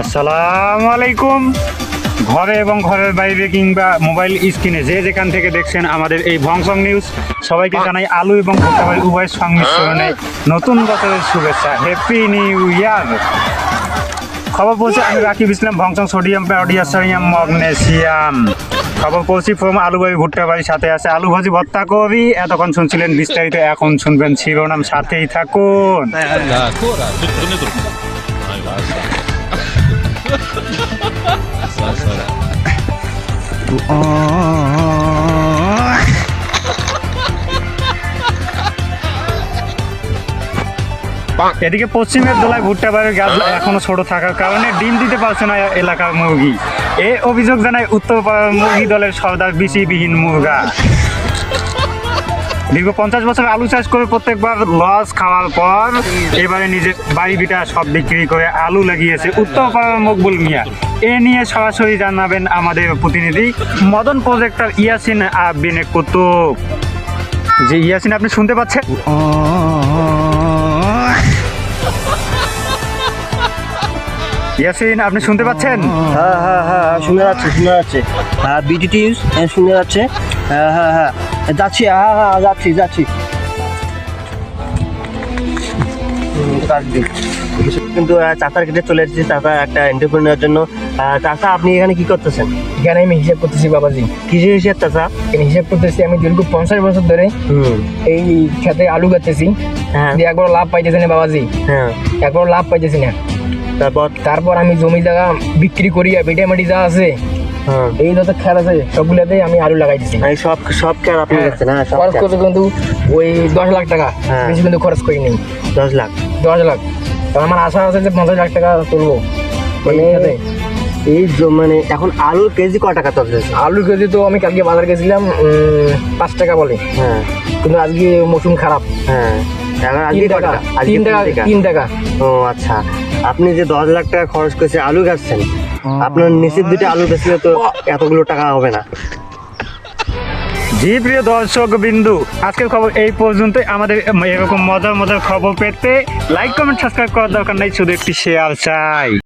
আসসালামু আলাইকুম ঘরে এবং ঘরের বাইরে কিংবা মোবাইল স্ক্রিনে যে যেখান থেকে দেখছেন আমাদের এই ভংসং নিউজ সবাইকে জানাই আলু এবং ভোক্তাবাড়ি উভয় সংমিশ্রণে নতুন বছরের শুভেচ্ছা। হ্যাপি নিউ ইয়ার খবর বলছে আমি রাকিব ইসলাম ভংসং সোডিয়াম প্যারোডিয়াম ম্যাগনেসিয়াম। খবর পৌঁছি ফ্রম ভাবি ভুট্টা বাড়ির সাথে আছে। আলু ভাজি ভত্তা কবি। এতক্ষণ শুনছিলেন বিস্তারিত। এখন শুনবেন শিরোনাম। সাথেই থাকুন। 야, এদিকে পশ্চিমের দোলায় ভুট্টা বাড়ির গাছ এখনও ছোট থাকার কারণে ডিম দিতে পারছে না এলাকার মুরগি। এ অভিযোগ জানায় উত্তর মুরগি দলের সর্দার বিসিবিহীন মুরগা। দীর্ঘ পঞ্চাশ বছর আলু চাষ করে প্রত্যেকবার লস খাওয়ার পর এবারে নিজের বাড়ি বিটা সব বিক্রি করে আলু লাগিয়েছে উত্তর পাড়ার মকবুল মিয়া। এ নিয়ে সরাসরি জানাবেন আমাদের প্রতিনিধি মদন প্রজেক্টর ইয়াসিন আবিনে কুতুব। যে ইয়াসিন আপনি শুনতে পাচ্ছেন? ইয়াসিন আপনি শুনতে পাচ্ছেন? হ্যাঁ হ্যাঁ হ্যাঁ শুনে যাচ্ছে শুনে যাচ্ছে। হ্যাঁ বিডিটি ইউজ হ্যাঁ শুনে যাচ্ছে। হ্যাঁ হ্যাঁ হ্যাঁ যাচ্ছি হ্যাঁ হ্যাঁ যাচ্ছি যাচ্ছি। দিন। কিন্তু আহ, চাচার কাছে চলে এসেছি চাচা একটা ইন্টারভিউ নেওয়ার জন্য। আহ, চাচা আপনি এখানে কি করতেছেন? এখানে আমি হিসাব করতেছি বাবাজি। কিসের হিসেব চাচা? এখানে হিসাব করতেছি আমি দীর্ঘ পঞ্চাশ বছর ধরে হুম। এই খেতে আলু হ্যাঁ। দিয়ে একবার লাভ পাইতেছি না বাবাজি। হ্যাঁ। একবার লাভ পাইতেছি না। তারপর তারপর আমি জমি জায়গা বিক্রি করিয়া বেটামাটি যা আছে হ্যাঁ। এই যত খেয়াল আছে সবগুলোতে আমি আলু লাগাইতেছি। এই সব সব খেয়াল আপনি করছেন হ্যাঁ খরচ করতে কিন্তু ওই দশ লাখ টাকা হ্যাঁ। বেশি কিন্তু খরচ করি নেই। দশ লাখ। দশ লাখ। তো আমার আশা আছে যে পঞ্চাশ লাখ টাকা তুলবো। মানে এই মানে এখন আলুর কেজি ক টাকা চলতেছে আলু কেজি তো আমি কালকে বাজার গেছিলাম পাঁচ টাকা বলে। হ্যাঁ। কিন্তু আজকে মৌসুম খারাপ। হ্যাঁ। আজকে টাকা টাকা তিন টাকা। তিন টাকা। ও আচ্ছা। আপনি যে দশ লাখ টাকা খরচ করেছে আলু গাছছেন আপনার নিচের দুটো আলু বেচলে তো এতগুলো টাকা হবে না। জি প্রিয় দর্শক বিন্দু আজকের খবর এই পর্যন্তই। আমাদের এরকম মজার মজার খবর পেতে লাইক কমেন্ট সাবস্ক্রাইব করার দরকার নেই। শুধু একটি শেয়ার চাই।